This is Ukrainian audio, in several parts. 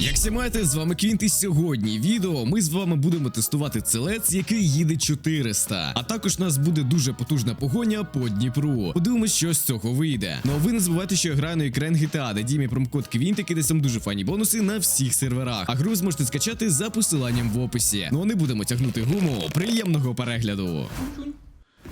Як всі маєте, з вами Квінт і сьогодні відео ми з вами будемо тестувати целець, який їде 400. А також у нас буде дуже потужна погоня по Дніпру. Подивимось, що з цього вийде. Ну а ви не забувайте, що я граю на екран GTA, де діє мій промокод Квінтик, і де там дуже фані бонуси на всіх серверах. А гру зможете скачати за посиланням в описі. Ну а не будемо тягнути гуму. Приємного перегляду.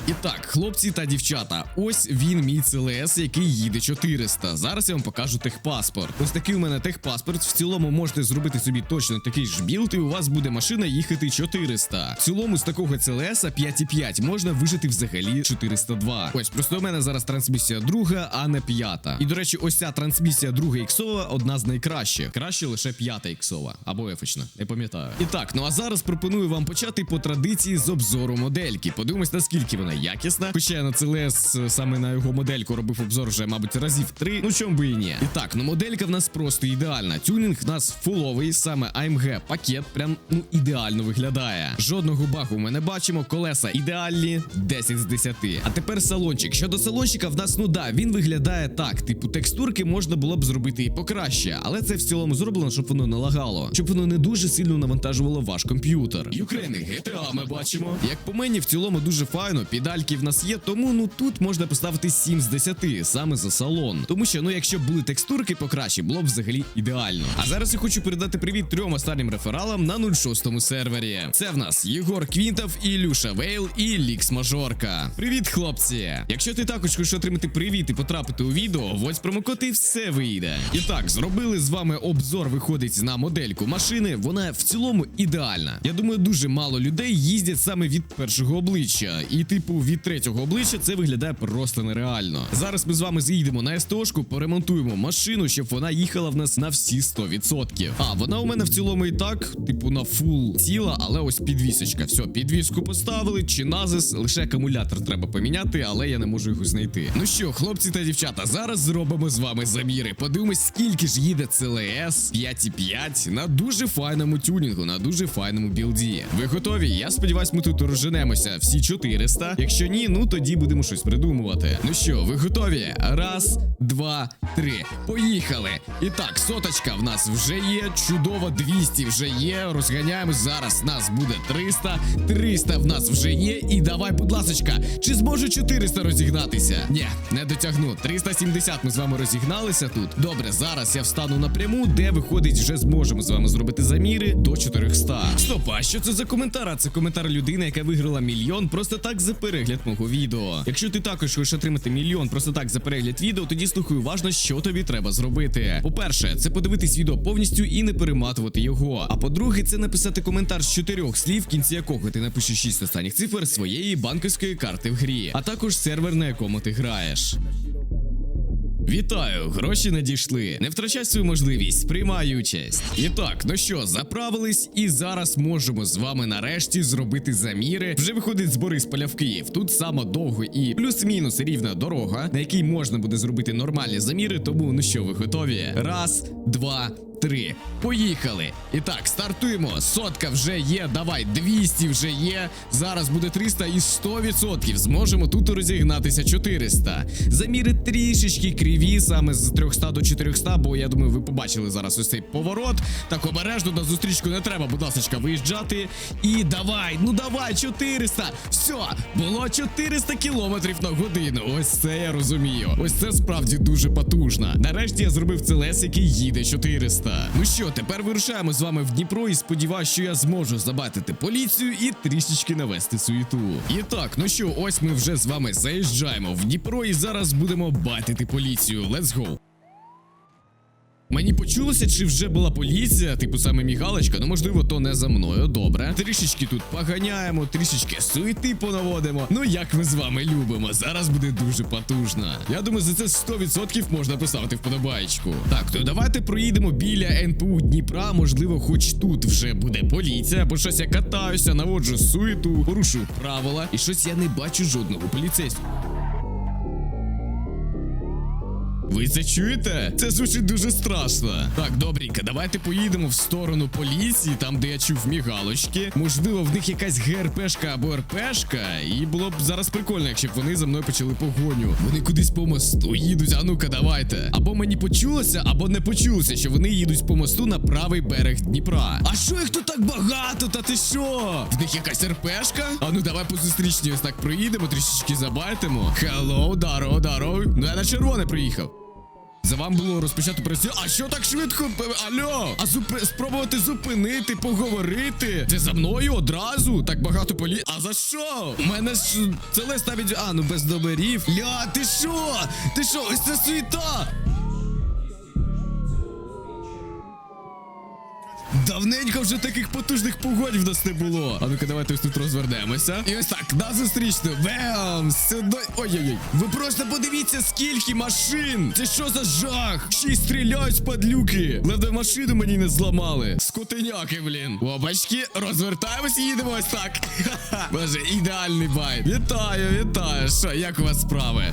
І так, хлопці та дівчата, ось він мій ЦЛС, який їде 400. Зараз я вам покажу техпаспорт. Ось такий у мене техпаспорт. В цілому можете зробити собі точно такий ж білд, і у вас буде машина їхати 400. В цілому з такого ЦЛС 5,5 можна вижити взагалі 402. Ось просто у мене зараз трансмісія друга, а не п'ята. І до речі, ось ця трансмісія друга іксова одна з найкращих. Краще лише п'ята іксова або ефочна, не пам'ятаю. І так, ну а зараз пропоную вам почати по традиції з обзору модельки. Подивимось, наскільки вона якісна. Хоча на CLS е, саме на його модельку робив обзор вже, мабуть, разів три. Ну чому би і ні. І так, ну моделька в нас просто ідеальна. Тюнінг в нас фуловий, саме AMG пакет, прям ну ідеально виглядає. Жодного багу ми не бачимо. Колеса ідеальні, 10 з 10. А тепер салончик. Щодо салончика, в нас ну да, він виглядає так. Типу, текстурки можна було б зробити і покраще, але це в цілому зроблено, щоб воно не лагало, щоб воно не дуже сильно навантажувало ваш комп'ютер. Юкрейни GTA ми бачимо. Як по мені, в цілому дуже файно. Підальки в нас є, тому ну тут можна поставити 7 з 10 саме за салон. Тому що, ну якщо б були текстурки покраще, було б взагалі ідеально. А зараз я хочу передати привіт трьом останнім рефералам на 06 сервері. Це в нас Єгор Квінтов, Ілюша Вейл і Лікс Мажорка. Привіт, хлопці! Якщо ти також хочеш отримати привіт і потрапити у відео, вось промокод і все вийде. І так, зробили з вами обзор, виходить на модельку машини. Вона в цілому ідеальна. Я думаю, дуже мало людей їздять саме від першого обличчя. І типу від третього обличчя це виглядає просто нереально. Зараз ми з вами з'їдемо на СТОшку, поремонтуємо машину, щоб вона їхала в нас на всі 100%. А вона у мене в цілому і так, типу, на фул ціла, але ось підвісочка. Все, підвіску поставили, чи назис, лише акумулятор треба поміняти, але я не можу його знайти. Ну що, хлопці та дівчата, зараз зробимо з вами заміри. Подивимось, скільки ж їде CLS 5.5 на дуже файному тюнінгу, на дуже файному білді. Ви готові? Я сподіваюсь, ми тут розженемося всі 400. Якщо ні, ну тоді будемо щось придумувати. Ну що, ви готові? Раз, два, три. Поїхали! І так, соточка в нас вже є. Чудово, 200 вже є. Розганяємо зараз. Нас буде 300. 300 в нас вже є. І давай, будь ласочка, чи зможу 400 розігнатися? Ні, не дотягну. 370 ми з вами розігналися тут. Добре, зараз я встану напряму, де виходить, вже зможемо з вами зробити заміри до 400. Стоп, а що це за коментар? А Це коментар людини, яка виграла мільйон просто так за перегляд мого відео. Якщо ти також хочеш отримати мільйон просто так за перегляд відео, тоді слухай уважно, що тобі треба зробити. По-перше, це подивитись відео повністю і не перематувати його. А по-друге, це написати коментар з чотирьох слів, в кінці якого ти напишеш шість останніх цифр своєї банківської карти в грі, а також сервер, на якому ти граєш. Вітаю, гроші надійшли. Не втрачай свою можливість, приймай участь. І так, ну що, заправились, і зараз можемо з вами нарешті зробити заміри. Вже виходить з поля в Київ. Тут саме довго і плюс-мінус рівна дорога, на якій можна буде зробити нормальні заміри. Тому ну що, ви готові? Раз, два. Три. Поїхали. І так, стартуємо. Сотка вже є. Давай, 200 вже є. Зараз буде 300 і 100% зможемо тут розігнатися 400. Заміри трішечки криві, саме з 300 до 400, бо я думаю, ви побачили зараз ось цей поворот. Так обережно на зустрічку не треба, будь ласка, виїжджати. І давай, ну давай, 400. Все, було 400 кілометрів на годину. Ось це я розумію. Ось це справді дуже потужно. Нарешті я зробив целес, який їде 400. Ну що, тепер вирушаємо з вами в Дніпро і сподіваюся, що я зможу забатити поліцію і трішечки навести суєту. І так, ну що, ось ми вже з вами заїжджаємо в Дніпро і зараз будемо батити поліцію. Let's go! Мені почулося, чи вже була поліція, типу саме мігалочка, ну можливо, то не за мною. Добре. Трішечки тут поганяємо, трішечки суєти понаводимо. Ну як ми з вами любимо. Зараз буде дуже потужно. Я думаю, за це 100% можна поставити вподобайку. Так, то давайте проїдемо біля НПУ Дніпра. Можливо, хоч тут вже буде поліція, бо щось я катаюся, наводжу суєту, порушую правила, і щось я не бачу жодного поліцейського. Ви це чуєте? Це звучить дуже страшно. Так, добренько, давайте поїдемо в сторону поліції, там де я чув мігалочки. Можливо, в них якась ГРПшка або РПшка. І було б зараз прикольно, якщо б вони за мною почали погоню. Вони кудись по мосту їдуть. А ну-ка, давайте. Або мені почулося, або не почулося, що вони їдуть по мосту на правий берег Дніпра. А що їх тут так багато? Та ти що? В них якась РПшка? А ну давай по зустрічній ось так проїдемо, трішечки забайтимо. Хеллоу, даро, даро. Ну я на червоне приїхав. За вам було розпочати працю. А що так швидко? Альо? А зупи... спробувати зупинити, поговорити. Це за мною одразу? Так багато полі. А за що? У мене ж це лист навіть. А, ну без номерів. Ля, ти що? Ти що? Ось це суєта! Давненько вже таких потужних погодь в нас не було. А ну-ка, давайте ось тут розвернемося. І ось так, на зустрічну. Бем! Сюди. Ой-ой-ой. Ви просто подивіться, скільки машин! Це що за жах? Ще й стріляють з падлюки. Ледве машину мені не зламали. Скотиняки, блін. Опачки, розвертаємось і їдемо ось так. Боже, ідеальний байт. Вітаю, вітаю. Що, як у вас справи?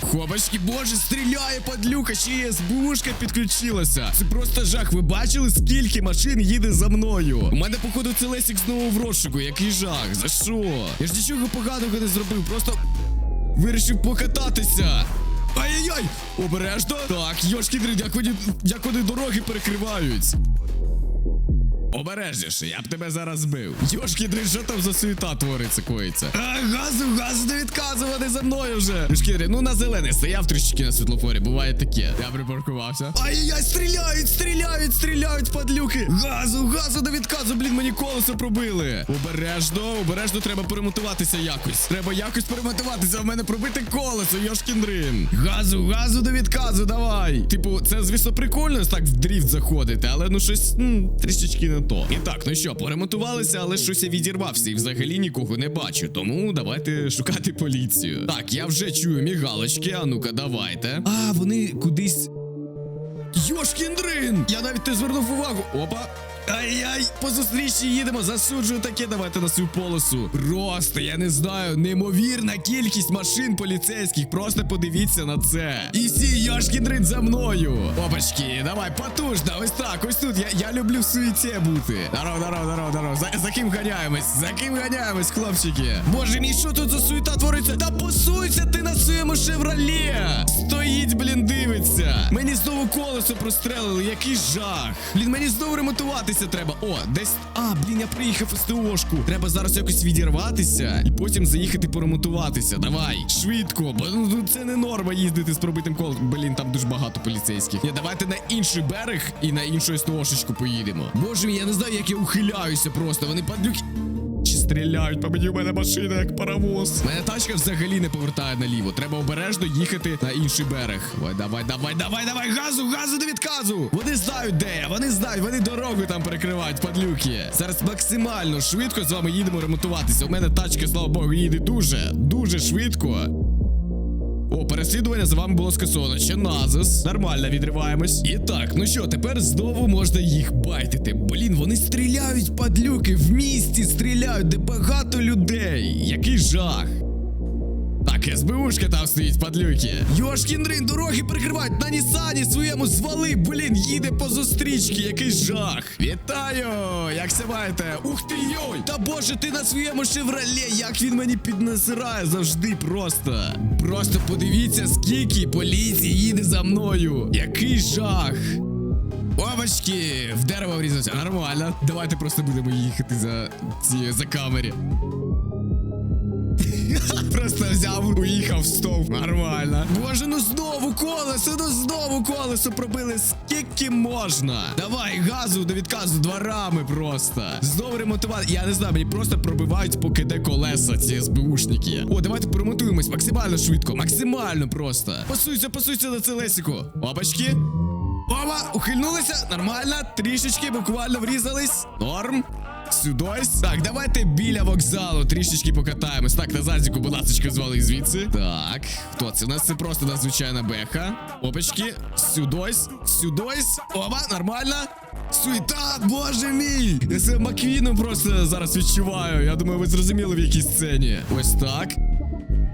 Хобачки, боже, стріляє падлюка, ще й СБУшка підключилася. Це просто жах. Ви бачили, скільки машин їде за мною? У мене, походу, це Лесік знову в розшуку. Який жах? За що? Я ж нічого поганого не зробив, просто вирішив покататися. Ай-яй-яй! Обережно! Так, йошки як вони, як вони дороги перекривають. Обережніше, я б тебе зараз збив. Йошки дрід, що там за суєта твориться, коїться? А, газу, газу не відказувати за мною вже. Йошки ну на зелений стояв трішечки на світлофорі, буває таке. Я припаркувався. Ай-яй, стріляють, стріляють, стріляють, падлюки. Газу, газу не відказу, блін, мені колесо пробили. Обережно, обережно треба перемотуватися якось. Треба якось перемотуватися, в мене пробите колесо, йошкін дрин. Газу, газу до відказу, давай. Типу, це, звісно, прикольно так в дріфт заходити, але ну щось м, трішечки не то. І так, ну що, поремонтувалися, але щось я відірвався і взагалі нікого не бачу. Тому давайте шукати поліцію. Так, я вже чую мігалочки, а ну-ка, давайте. А, вони кудись. Йошкіндрин! Я навіть не звернув увагу. Опа. Ай-яй, по зустрічі їдемо, засуджую таке, давайте на свою полосу. Просто, я не знаю, неймовірна кількість машин поліцейських. Просто подивіться на це. І всі Йошкін дрин за мною. Опачки, давай, потужно, ось так, ось тут. Я, я люблю в суеті бути. Даров, даров, даров, даров. За, за ким ганяємось? За ким ганяємось, хлопчики? Боже мій, що тут за суєта твориться? Та посуйся ти на своєму шевролі! Стоїть, блін, дивиться. Мені знову колесо прострелили, який жах. Блін, мені знову ремонтуватися треба. О, десь. А, блін, я приїхав СТОшку. Треба зараз якось відірватися і потім заїхати поремонтуватися. Давай, швидко, бо ну, це не норма їздити з пробитим колом. Блін, там дуже багато поліцейських. Ні, давайте на інший берег і на іншу СТОшечку поїдемо. Боже я не знаю, як я ухиляюся просто. Вони падлюки. Стріляють по мені в мене машина як паровоз. Мене тачка взагалі не повертає наліво. Треба обережно їхати на інший берег. Ой, давай, давай, давай, давай, газу, газу до відказу. Вони знають, де я, вони знають, вони дорогу там перекривають, падлюки. Зараз максимально швидко з вами їдемо ремонтуватися. У мене тачка, слава Богу, їде дуже, дуже швидко. Переслідування за вами було скасовано. Ще назис. Нормально відриваємось. І так, ну що, тепер знову можна їх байтити. Блін, вони стріляють, падлюки, в місті стріляють, де багато людей. Який жах. Так, СБУшка там стоїть, падлюки. Йошкін дрин, дороги прикривають на Нісані своєму звали. Блін, їде по зустрічці, який жах. Вітаю! Як се маєте? Ух ти йой! Та боже, ти на своєму шевроле, як він мені піднасирає завжди просто. Просто подивіться, скільки поліції їде за мною. Який жах. Опачки, в дерево врізався. Нормально. Давайте просто будемо їхати за ці за камері. Просто взяв, уїхав стовп. Нормально. Боже, ну знову колесо, ну знову колесо пробили. Скільки можна? Давай, газу до відказу дворами просто. Знову ремонтувати. Я не знаю, мені просто пробивають поки де колеса ці СБУшники. О, давайте поремонтуємось максимально швидко, максимально просто. Пасуйся, пасуйся на це лесіку. Опачки. Опа, ухильнулися, нормально, трішечки буквально врізались. Норм. Сюдось. Так, давайте біля вокзалу трішечки покатаємось. Так, на зазіку, будь ласка, звали звідси. Так, хто це? У нас це просто надзвичайна беха. Опачки, сюдось, сюдось. Опа, нормально. Суета, боже мій! Я себе Маквіном просто зараз відчуваю. Я думаю, ви зрозуміли в якій сцені. Ось так.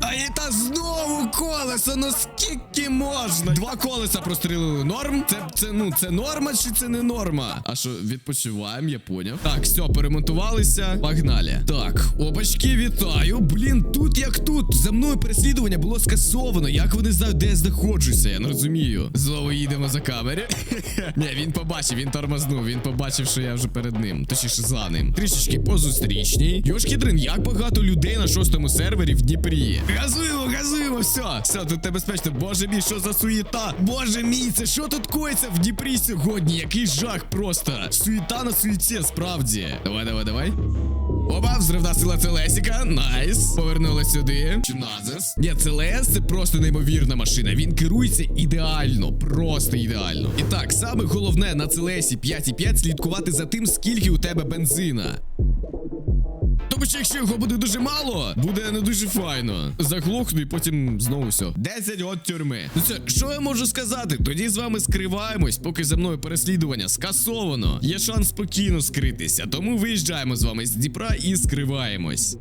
А і та знову колеса, ну скільки можна? Два колеса прострілили. Норм? Це, це, ну, це норма чи це не норма? А що, відпочиваємо, я поняв. Так, все, перемонтувалися. Погнали. Так, опачки, вітаю. Блін, тут як тут. За мною переслідування було скасовано. Як вони знають, де я знаходжуся? Я не розумію. Знову їдемо за камері. Ні, він побачив, він тормознув, він побачив, що я вже перед ним. Точніше за ним. Трішечки позустрічній. Йошкідрин, як багато людей на шостому сервері в Дніпрі. Газуємо, газуємо, все. Все, тут небезпечно. Боже мій, що за суєта? Боже мій, це що тут коїться в Дніпрі сьогодні? Який жах просто. Суєта на суєті, справді. Давай, давай, давай. Опа, взривна сила Целесіка. Найс. Повернули сюди. Чиназис. Ні, Целес це просто неймовірна машина. Він керується ідеально, просто ідеально. І так, саме головне на Целесі 5.5 слідкувати за тим, скільки у тебе бензина. Тому що якщо його буде дуже мало, буде не дуже файно. Заглохну і потім знову все. 10 год тюрми. Ну це що я можу сказати? Тоді з вами скриваємось, поки за мною переслідування скасовано. Є шанс спокійно скритися, тому виїжджаємо з вами з Дніпра і скриваємось.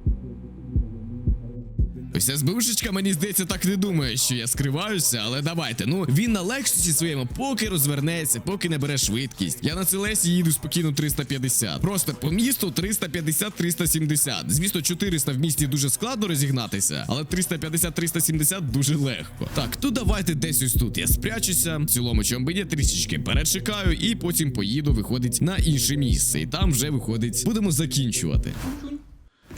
Ось СБУшечка, мені здається, так не думає, що я скриваюся, але давайте. Ну він на лексусі своєму поки розвернеться, поки не бере швидкість. Я на Целесі їду спокійно 350. Просто по місту 350-370. Звісно, 400 в місті дуже складно розігнатися, але 350-370 дуже легко. Так, то давайте десь ось тут. Я спрячуся. В цілому чомбині трішечки перечекаю, і потім поїду, виходить на інше місце. І там вже виходить, будемо закінчувати.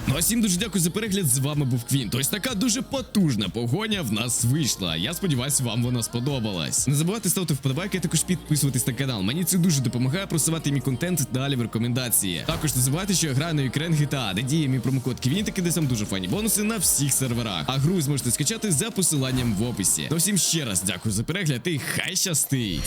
Ну а всім дуже дякую за перегляд. З вами був Квінт. Ось така дуже потужна погоня в нас вийшла. Я сподіваюся, вам вона сподобалась. Не забувайте ставити вподобайки, а також підписуватись на канал. Мені це дуже допомагає просувати мій контент далі в рекомендації. Також не забувайте, що я граю на Ukraine GTA, де діє мій промокод Квінт, який десь там дуже файні бонуси на всіх серверах. А гру зможете скачати за посиланням в описі. Ну всім ще раз дякую за перегляд і хай щастить!